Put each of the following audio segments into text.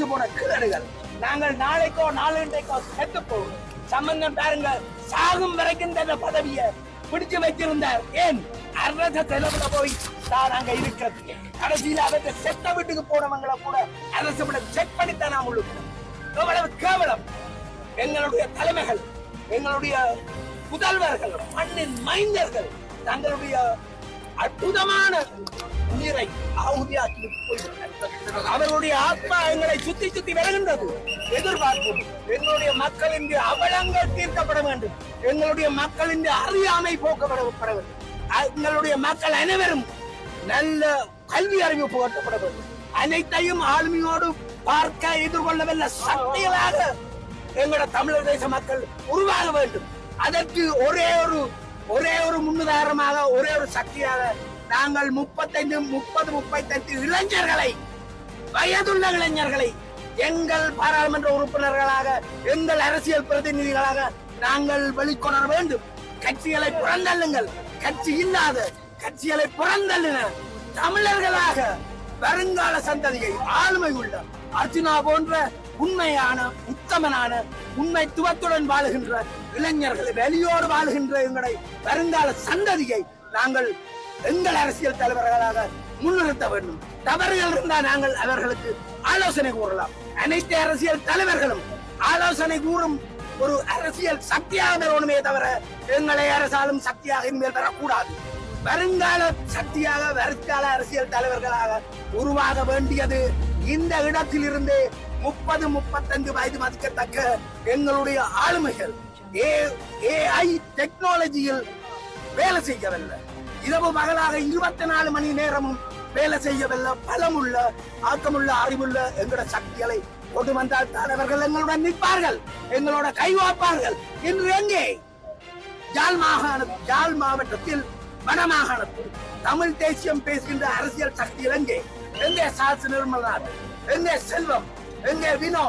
மனசு போன கிழடுகள் நாங்கள் நாளைக்கோ நாளைக்கோ செத்து போவோம் சம்பந்தம் பாருங்க சாகும் வரைக்கும் தந்த பதவியை பிடிச்சு வைத்திருந்தார் ஏன்? அரச செலவுல போய் தான் அங்க இருக்கிறது. கடைசியில அவற்றை செத்த வீட்டுக்கு போனவங்களை கூட அரசு விட செக் பண்ணித்தான் நாம் உள்ளுக்கு. எவ்வளவு கேவலம். எங்களுடைய தலைமைகள் எங்களுடைய புதல்வர்கள் மண்ணின் மைந்தர்கள் தங்களுடைய அற்புதமான உயிரை ஆகுதியாக்கி போய்விட்டனர் அவர்களுடைய ஆத்மா எங்களை சுத்தி சுத்தி வருகின்றது. எதிர்பார்ப்பு. எங்களுடைய மக்களின் அவலங்கள் தீர்க்கப்பட வேண்டும். எங்களுடைய மக்களின் அறியாமை போக்கப்பட வேண்டும். எங்களுடைய மக்கள் அனைவரும் நல்ல கல்வி அறிவு புகட்டப்பட வேண்டும். அனைத்தையும் ஆளுமையோடு பார்க்க எதிர்கொள்ளவல்ல சக்திகளாக எங்களோட தமிழர் தேச மக்கள் உருவாக வேண்டும். அதற்கு ஒரே ஒரு ஒரே ஒரு முன்னுதாரணமாக ஒரே ஒரு சக்தியாக நாங்கள் முப்பத்தைந்து முப்பது முப்பத்தைந்து இளைஞர்களை வயதுள்ள இளைஞர்களை எங்கள் பாராளுமன்ற உறுப்பினர்களாக எங்கள் அரசியல் பிரதிநிதிகளாக நாங்கள் வெளிக்கொணர வேண்டும். கட்சிகளை புறந்தள்ளுங்கள். கட்சி இல்லாத கட்சிகளை புறந்தள்ளின தமிழர்களாக வருங்கால சந்ததியை ஆளுமை உள்ள அர்ஜுனா போன்ற உண்மையான உத்தமனான உண்மைத்துவத்துடன் வாழுகின்ற இளைஞர்களை வெளியோடு வாழுகின்ற எங்களை வருங்கால சந்ததியை நாங்கள் எங்கள் அரசியல் தலைவர்களாக முன்னிறுத்த வேண்டும். தவறுகள் இருந்தால் நாங்கள் அவர்களுக்கு ஆலோசனை கூறலாம். அனைத்து அரசியல் தலைவர்களும் ஆலோசனை கூறும் ஒரு அரசியல் சக்தியாக பெறணுமே தவிர எங்களை அரசாலும் சக்தியாக இனிமேல் பெறக்கூடாது வருங்கால சக்தியாக வருங்கால அரசியல் தலைவர்களாக உருவாக வேண்டியது இந்த இடத்தில் இருந்து முப்பது முப்பத்தஞ்சு வயது மதிக்கத்தக்க எங்களுடைய ஆளுமைகள் ஏஐ டெக்னாலஜியில் வேலை செய்யவில்லை. இரவு பகலாக இருபத்தி நாலு மணி நேரமும் வேலை செய்யவில்லை பலமுள்ள ஆக்கமுள்ள அறிவுள்ள எங்களோட சக்திகளை கொண்டு வந்தால் தலைவர்கள் எங்களுடன் நிற்பார்கள் எங்களோட கைவாப்பார்கள் இன்று எங்கே? யாழ் மாகாண யாழ் மாவட்டத்தில் வடமாகாணத்தில் தமிழ் தேசியம் பேசுகின்ற அரசியல் சக்திகள் எங்கே? எங்கே சாசு நிர்மல்நாத் எங்கே செல்வம் எங்கே வினோ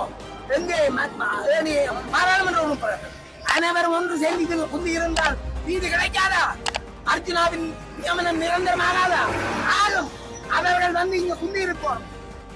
எங்கே பாராளுமன்ற உறுப்பினர்கள்? அனைவரும் ஒன்று சேர்ந்து குந்தி இருந்தால் நீதி கிடைக்காதா? அர்ஜுனாவின் நியமனம் நிரந்தரமாகாதா? ஆகும். அவர்கள் வந்து இங்க குந்தி இருப்போம்